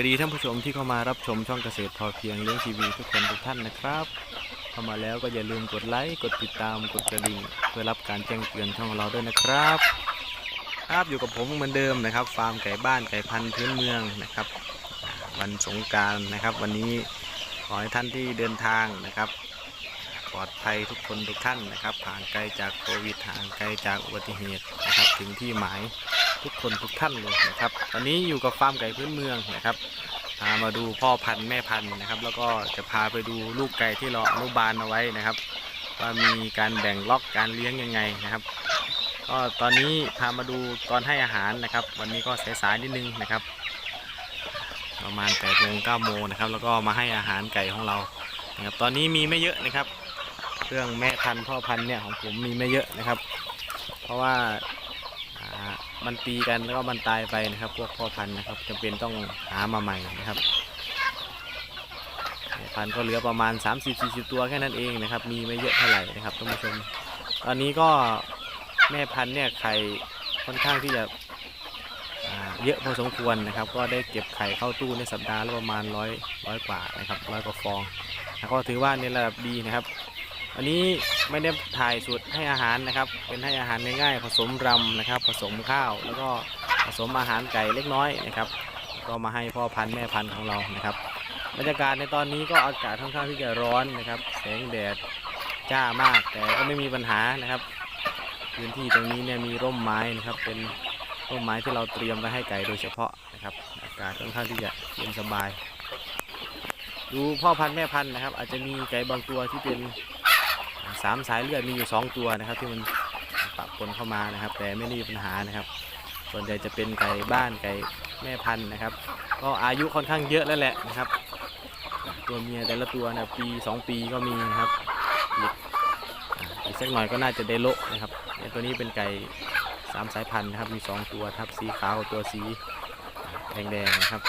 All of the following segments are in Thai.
สวัสดีท่านผู้ชมที่เข้ามารับชมช่องเกษตรพอเพียงเลี้ยงทีวีทุกคนทุกท่านนะครับ เข้ามาแล้วก็อย่าลืมกดไลค์กดติดตามกดกระดิ่งเพื่อรับการแจ้งเตือนช่องเราด้วยนะครับ ครับอยู่กับผมเหมือนเดิมนะครับ ฟาร์มไก่บ้านไก่พันธุ์พื้นเมืองนะครับ วันสงการนะครับ วันนี้ขอให้ท่านที่เดินทางนะครับ ปลอดภัยทุกคนทุกท่านนะครับห่างไกลจากโควิดห่างไกลจากอุบัติเหตุนะครับถึงที่หมาย ทุกคนทุกท่านเลยนะครับตอนนี้อยู่กับฟาร์มไก่พื้นเมืองนะครับพามาดูพ่อพันธุ์แม่พันธุ์นะครับ แล้วก็จะพาไปดูลูกไก่ที่เราอนุบาลเอาไว้นะครับ ว่ามีการแบ่งล็อกการเลี้ยงยังไงนะครับ ก็ตอนนี้พามาดูตอนให้อาหารนะครับ วันนี้ก็สายๆนิดนึงนะครับ ประมาณ8ปดโมงเก้าโมงนะครับ แล้วก็มาให้อาหารไก่ของเรานะครับตอนนี้มีไม่เยอะนะครับ เรื่องแม่พันธุ์พ่อพันธุ์เนี่ยของผมมีไม่เยอะนะครับ เพราะว่า มันตีกันแล้วก็มันตายไปนะครับพวกพ่อพันธุ์นะครับจำเป็นต้องหามาใหม่นะครับพันธุ์ก็เหลือประมาณ 30-40 ตัวแค่นั้นเองนะครับ มีไม่เยอะเท่าไหร่นะครับท่านผู้ชม ตอนนี้ก็แม่พันธุ์เนี่ยไข่ค่อนข้างที่จะเยอะพอสมควรนะครับ ก็ได้เก็บไข่เข้าตู้ในสัปดาห์ละประมาณร้อยร้อยกว่านะครับร้อยกว่าฟองแล้วก็ถือว่าในระดับดีนะครับ อันนี้ไม่ได้ถ่ายสูตรให้อาหารนะครับ เป็นให้อาหารง่ายๆ ผสมรำนะครับ ผสมข้าวแล้วก็ผสมอาหารไก่เล็กน้อยนะครับ ก็มาให้พ่อพันธุ์แม่พันธุ์ของเรานะครับบรรยากาศในตอนนี้ก็อากาศค่อนข้างที่จะร้อนนะครับ แสงแดดจ้ามากแต่ก็ไม่มีปัญหานะครับพื้นที่ตรงนี้เนี่ยมีร่มไม้นะครับ เป็นร่มไม้ที่เราเตรียมไว้ให้ไก่โดยเฉพาะนะครับ อากาศค่อนข้างที่จะเย็นสบาย ดูพ่อพันธุ์แม่พันธุ์นะครับ อาจจะมีไก่บางตัวที่เป็น สามสายเลือดมีอยู่สองตัวนะครับ ที่มันปะปนเข้ามานะครับ แต่ไม่ได้มีปัญหานะครับ ส่วนใหญ่จะเป็นไก่บ้านไก่แม่พันธุ์นะครับ ก็อายุค่อนข้างเยอะแล้วแหละนะครับ ตัวเมียแต่ละตัวนะปีสองปีก็มีนะครับอีกสักหน่อยก็น่าจะได้โลนะครับตัวนี้เป็นไก่สามสายพันธุ์นะครับ มีสองตัวครับสีขาวกับตัวสีแดงๆนะครับ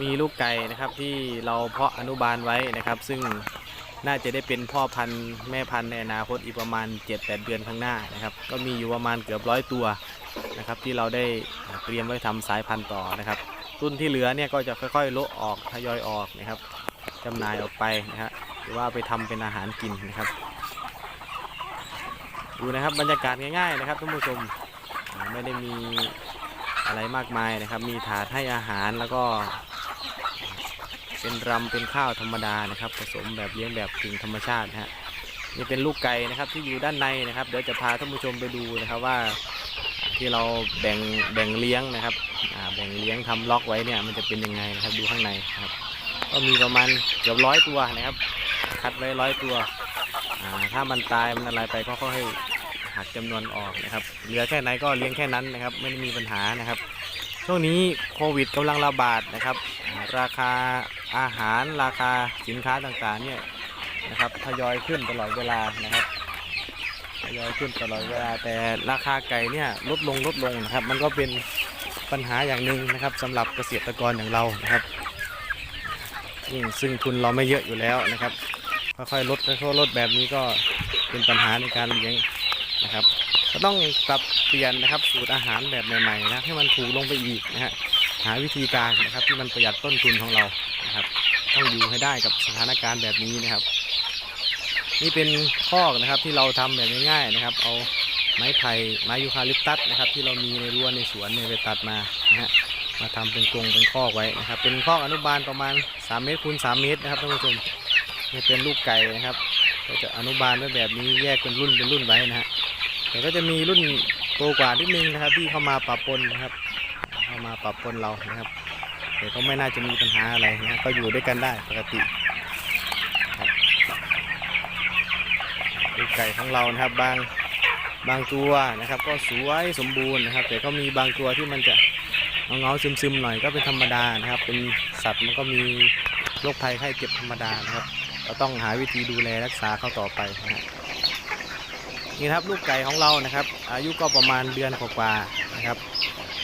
มีลูกไก่นะครับที่เราเพาะอนุบาลไว้นะครับ ซึ่ง น่าจะได้เป็นพ่อพันธุ์แม่พันธุ์ในอนาคตอีกประมาณ 7-8 เดือนข้างหน้านะครับ ก็มีอยู่ประมาณเกือบร้อยตัวนะครับที่เราได้เตรียมไว้ทำสายพันธุ์ต่อนะครับ รุ่นที่เหลือเนี่ยก็จะค่อยๆโละออกทยอยออกนะครับจำหน่ายออกไปนะฮะหรือว่าไปทำเป็นอาหารกินนะครับ ดูนะครับบรรยากาศง่ายๆนะครับท่านผู้ชมไม่ได้มีอะไรมากมายนะครับ มีถาดให้อาหารแล้วก็ เป็นรำเป็นข้าวธรรมดานะครับ ผสมแบบเลี้ยงแบบกึ่งธรรมชาตินะฮะนี่เป็นลูกไก่นะครับที่อยู่ด้านในนะครับ เดี๋ยวจะพาท่านผู้ชมไปดูนะครับว่าที่เราแบ่งแบ่งเลี้ยงนะครับแบ่งเลี้ยงทำล็อกไว้เนี่ยมันจะเป็นยังไงนะครับดูข้างในครับ ก็มีประมาณเกือบร้อยตัวนะครับ คัดไว้ร้อยตัวถ้ามันตายมันอะไรไปก็ค่อยหักจำนวนออกนะครับเหลือแค่ไหนก็เลี้ยงแค่นั้นนะครับ ไม่ได้มีปัญหานะครับ ช่วงนี้โควิดกำลังระบาดนะครับ ราคาอาหารราคาสินค้าต่างๆเนี่ยนะครับทยอยขึ้นตลอดเวลานะครับทยอยขึ้นตลอดเวลา แต่ราคาไก่เนี่ยลดลงลดลงนะครับ มันก็เป็นปัญหาอย่างหนึ่งนะครับสำหรับเกษตรกรอย่างเรานะครับยิ่งซึ่งทุนเราไม่เยอะอยู่แล้วนะครับค่อยๆลดค่อยๆลดแบบนี้ก็เป็นปัญหาในการเลี้ยงนะครับ ก็ต้องปรับเปลี่ยนนะครับสูตรอาหารแบบใหม่ๆนะให้มันถูกลงไปอีกนะฮะหาวิธีการนะครับที่มันประหยัดต้นทุนของเรานะครับต้องอยู่ให้ได้กับสถานการณ์แบบนี้นะครับ นี่เป็นคอกนะครับที่เราทำแบบง่ายๆนะครับ เอาไม้ไผ่ไม้ยูคาลิปตัสนะครับ ที่เรามีในรั้วในสวนเนี่ยไปตัดมานะฮะมาทำเป็นกรงเป็นคอกไว้นะครับ เป็นคอกอนุบาลประมาณ 3 เมตรคูณ3เมตรนะครับท่านผู้ชมนี่เป็นลูกไก่นะครับเราจะอนุบาลไว้แบบนี้แยกเป็นรุ่นเป็นรุ่นไว้นะฮะ แต่ก็จะมีรุ่นโตกว่านิดนึงนะครับ ที่เข้ามาปรับปนนะครับ เข้ามาปรับปนเรานะครับ แต่ก็ไม่น่าจะมีปัญหาอะไรนะก็อยู่ด้วยกันได้ปกติลูกไก่ของเรานะครับบางบางตัวนะครับ ก็สวยสมบูรณ์นะครับ แต่ก็มีบางตัวที่มันจะเงาๆซึมๆหน่อยก็เป็นธรรมดานะครับ เป็นสัตว์มันก็มีโรคภัยไข้เจ็บธรรมดานะครับ ก็ต้องหาวิธีดูแลรักษาเขาต่อไปนะฮะนี่ นะครับลูกไก่ของเรานะครับ อายุก็ประมาณเดือนกว่าๆนะครับ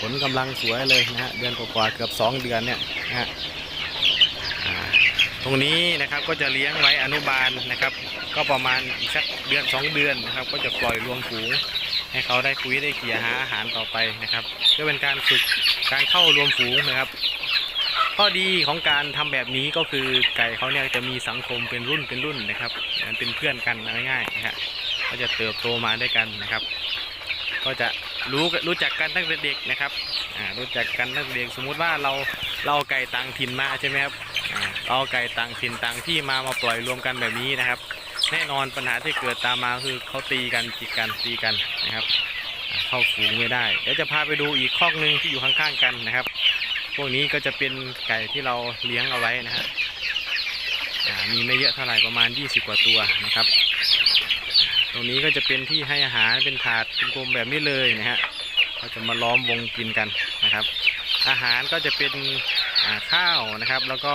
ผลกำลังสวยเลยนะฮะเดือนกว่าๆเกือบ 2 เดือนเนี่ยนะฮะตรงนี้นะครับก็จะเลี้ยงไว้อนุบาลนะครับ ก็ประมาณอีกสักเดือน 2 เดือนนะครับ ก็จะปล่อยรวมฝูงให้เขาได้คุยได้เกี่ยหาอาหารต่อไปนะครับเพื่อเป็นการฝึกการเข้ารวมฝูงนะครับ ข้อดีของการทำแบบนี้ก็คือไก่เขาเนี่ยจะมีสังคมเป็นรุ่นเป็นรุ่นนะครับเหมือนเป็นเพื่อนกันง่ายๆนะฮะ ก็จะเติบโตมาด้วยกันนะครับ ก็จะรู้รู้จักกันตั้งแต่เด็กนะครับรู้จักกันตั้งแต่เด็กสมมุติว่าเราเราไก่ต่างถิ่นมาใช่ไหมครับเราเอาไก่ต่างถิ่นต่างที่มามาปล่อยรวมกันแบบนี้นะครับ แน่นอนปัญหาที่เกิดตามมาคือเขาตีกันจิกกันตีกันนะครับ เข้าฝูงไม่ได้เดี๋ยวจะพาไปดูอีกคอกหนึ่งที่อยู่ข้างๆกันนะครับ พวกนี้ก็จะเป็นไก่ที่เราเลี้ยงเอาไว้นะฮะมีไม่เยอะเท่าไหร่ประมาณ 20 กว่าตัวนะครับ ตรงนี้ก็จะเป็นที่ให้อาหารเป็นถาดกลมแบบนี้เลยนะฮะเขาจะมาล้อมวงกินกันนะครับ อาหารก็จะเป็นข้าวนะครับ แล้วก็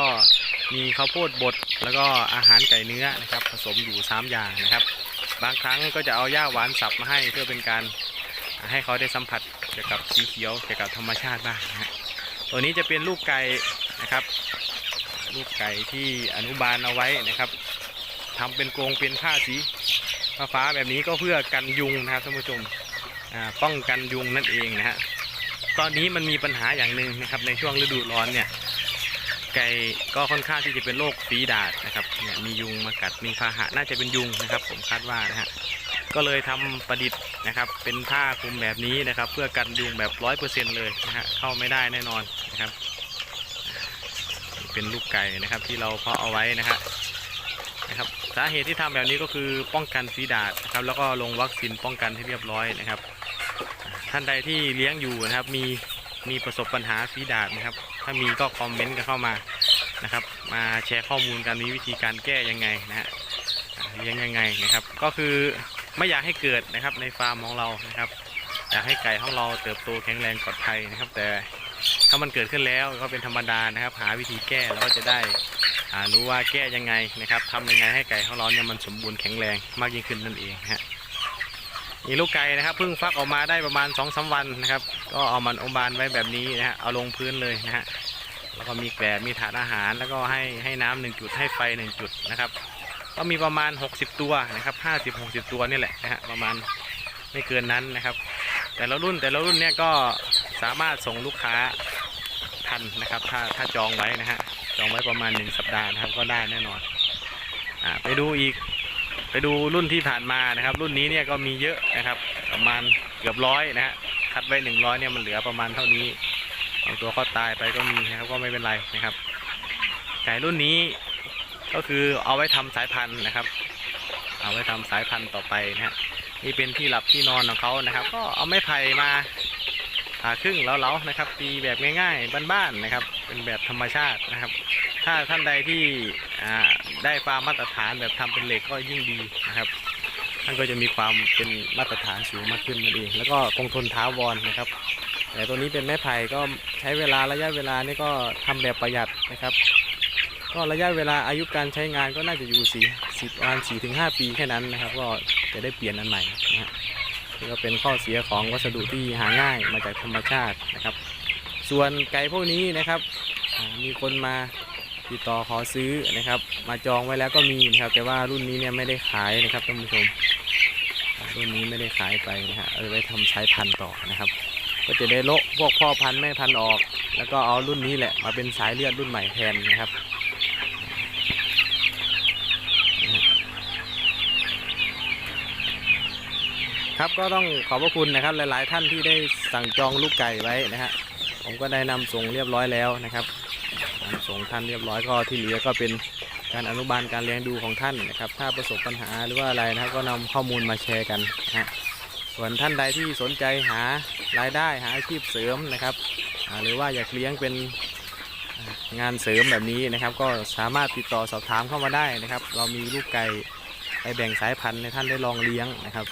มีข้าวโพดบดแล้วก็อาหารไก่เนื้อนะครับ ผสมอยู่ 3 อย่างนะครับ บางครั้งก็จะเอาหญ้าหวานสับมาให้เพื่อเป็นการให้เขาได้สัมผัสเกี่ยวกับสีเขียวเกี่ยวกับธรรมชาติบ้างนะฮะตัวนี้จะเป็นลูกไก่นะครับ ลูกไก่ที่อนุบาลเอาไว้นะครับทำเป็นกรงเป็นผ้าสี ฟ้าแบบนี้ก็เพื่อกันยุงนะครับท่านผู้ชมป้องกันยุงนั่นเองนะฮะตอนนี้มันมีปัญหาอย่างหนึ่งนะครับ ในช่วงฤดูร้อนเนี่ยไก่ก็ค่อนข้างที่จะเป็นโรคฝีดาษนะครับเนี่ยมียุงมากัดมีพาหะน่าจะเป็นยุงนะครับ ผมคาดว่านะฮะก็เลยทำประดิษฐ์นะครับ เป็นผ้าคลุมแบบนี้นะครับ เพื่อกันยุงแบบร้อยเปอร์เซ็นต์เลยนะฮะเข้าไม่ได้แน่นอนนะครับ เป็นลูกไก่นะครับที่เราเพาะเอาไว้นะฮะ นะครับสาเหตุที่ทำแบบนี้ก็คือป้องกันฝีดาษนะครับแล้วก็ลงวัคซีนป้องกันให้เรียบร้อยนะครับ ท่านใดที่เลี้ยงอยู่นะครับมีมีประสบปัญหาฝีดาษนะครับ ถ้ามีก็คอมเมนต์กันเข้ามานะครับ มาแชร์ข้อมูลกันมีวิธีการแก้ยังไงนะฮะเลี้ยงยังไงนะครับ ก็คือไม่อยากให้เกิดนะครับในฟาร์มของเรานะครับอยากให้ไก่ของเราเติบโตแข็งแรงปลอดภัยนะครับ แต่ ถ้ามันเกิดขึ้นแล้วก็เป็นธรรมดานะครับ หาวิธีแก้แล้วก็จะได้รู้ว่าแก้ยังไงนะครับทำยังไงให้ไก่ของเราเนี่ยมันสมบูรณ์แข็งแรงมากยิ่งขึ้นนั่นเองฮะนี่ลูกไก่นะครับเพิ่งฟักออกมาได้ประมาณ2อสวันนะครับ ก็เอามันอมบานไว้แบบนี้นะฮะเอาลงพื้นเลยนะฮะแล้วก็มีแกลบมีถาดอาหารแล้วก็ให้ให้น้ำหนึ่งจุดให้ไฟหนึ่งจุดนะครับก็มีประมาณ 60 ตัวนะครับ50 60 ตัวนี่แหละนะฮะประมาณไม่เกินนั้นนะครับ แต่ละรุ่นแต่ละรุ่นเนี่ยก็ สามารถส่งลูกค้าทันนะครับ ถ้าถ้าจองไว้นะฮะจองไว้ประมาณ 1 สัปดาห์นะครับก็ได้แน่นอนอ่าไปดูอีกไปดูรุ่นที่ผ่านมานะครับ รุ่นนี้เนี่ยก็มีเยอะนะครับ ประมาณเกือบร้อยนะฮะคัดไว้100เนี่ยมันเหลือประมาณเท่านี้บางตัวก็ตายไปก็มีนะครับก็ไม่เป็นไรนะครับไก่รุ่นนี้ก็คือเอาไว้ทำสายพันธุ์นะครับ เอาไว้ทำสายพันธุ์ต่อไปนะฮะนี่เป็นที่หลับที่นอนของเขานะครับ ก็เอาไม้ไผ่มา ผ่าครึ่งแล้วๆนะครับ ตีแบบง่ายๆบ้านๆนะครับ เป็นแบบธรรมชาตินะครับ ถ้าท่านใดที่อ่าได้ฟาร์มมาตรฐานแบบทำเป็นเหล็กก็ยิ่งดีนะครับท่านก็จะมีความเป็นมาตรฐานสูงมากขึ้นนั่นเองแล้วก็คงทนท้าวรนนะครับแต่ตัวนี้เป็นไม้ไผ่ก็ใช้เวลาระยะเวลานี่ก็ทำแบบประหยัดนะครับ ก็ระยะเวลาอายุการใช้งานก็น่าจะอยู่สี่สิบประมาณสี่ถึงห้าปีแค่นั้นนะครับ ก็จะได้เปลี่ยนอันใหม่นะฮะ นี่ก็เป็นข้อเสียของวัสดุที่หาง่ายมาจากธรรมชาตินะครับ ส่วนไก่พวกนี้นะครับมีคนมาติดต่อขอซื้อนะครับ มาจองไว้แล้วก็มีนะครับ แต่ว่ารุ่นนี้เนี่ยไม่ได้ขายนะครับท่านผู้ชม รุ่นนี้ไม่ได้ขายไปนะฮะเอาไว้ทำสายพันธุ์ต่อนะครับ ก็จะได้โละพวกพ่อพันธุ์แม่พันธุ์ออก แล้วก็เอารุ่นนี้แหละมาเป็นสายเลือดรุ่นใหม่แทนนะครับ ครับก็ต้องขอบพระคุณนะครับหลาย ๆ ท่านที่ได้สั่งจองลูกไก่ไว้นะฮะผมก็ได้นำส่งเรียบร้อยแล้วนะครับนำส่งท่านเรียบร้อยก็ที่เหลือก็เป็นการอนุบาลการเลี้ยงดูของท่านนะครับ ถ้าประสบปัญหาหรือว่าอะไรนะครับก็นำข้อมูลมาแชร์กันนะฮะส่วนท่านใดที่สนใจหารายได้หาอาชีพเสริมนะครับ หรือว่าอยากเลี้ยงเป็นงานเสริมแบบนี้นะครับ ก็สามารถติดต่อสอบถามเข้ามาได้นะครับ เรามีลูกไก่ไปแบ่งสายพันธุ์ให้ท่านได้ลองเลี้ยงนะครับ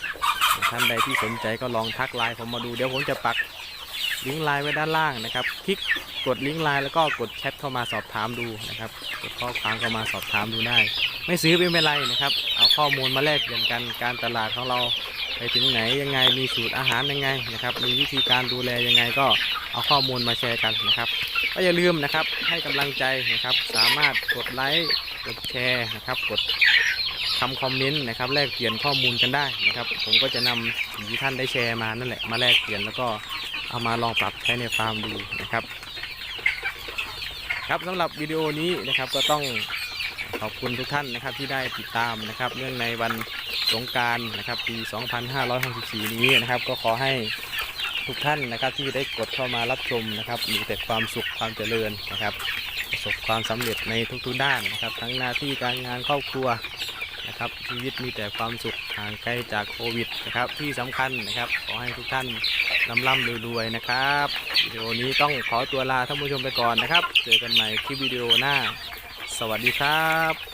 ท่านใดที่สนใจก็ลองทักไลน์ผมมาดูเดี๋ยวผมจะปักลิงก์ไลน์ไว้ด้านล่างนะครับ คลิกกดลิงก์ไลน์แล้วก็กดแชทเข้ามาสอบถามดูนะครับ กดข้อความเข้ามาสอบถามดูได้ ไม่ซื้อไม่เป็นไรนะครับ เอาข้อมูลมาแลกเปลี่ยนกัน การตลาดของเราไปถึงไหนยังไง มีสูตรอาหารยังไงนะครับ มีวิธีการดูแลยังไงก็เอาข้อมูลมาแชร์กันนะครับ ก็อย่าลืมนะครับให้กำลังใจนะครับ สามารถกดไลค์ กดแชร์นะครับ กด คำคอมเมนต์นะครับแลกเปลี่ยนข้อมูลกันได้นะครับ ผมก็จะนำสิ่งที่ท่านได้แชร์มานั่นแหละมาแลกเปลี่ยนแล้วก็เอามาลองปรับใช้ในฟาร์มดูนะครับ ครับสำหรับวิดีโอนี้นะครับก็ต้องขอบคุณทุกท่านนะครับที่ได้ติดตามนะครับ เนื่องในวันสงการนะครับปี 2564 นี้นะครับ ก็ขอให้ทุกท่านนะครับที่ได้กดเข้ามารับชมนะครับ มีแต่ความสุขความเจริญนะครับ ประสบความสำเร็จในทุกๆด้านนะครับ ทั้งหน้าที่การงานครอบครัว นะครับ ชีวิตมีแต่ความสุขห่างไกลจากโควิดนะครับ ที่สำคัญนะครับ ขอให้ทุกท่านร่ำร่ำรวยๆนะครับวิดีโอนี้ต้องขอตัวลาท่านผู้ชมไปก่อนนะครับ เจอกันใหม่คลิปวิดีโอหน้า สวัสดีครับ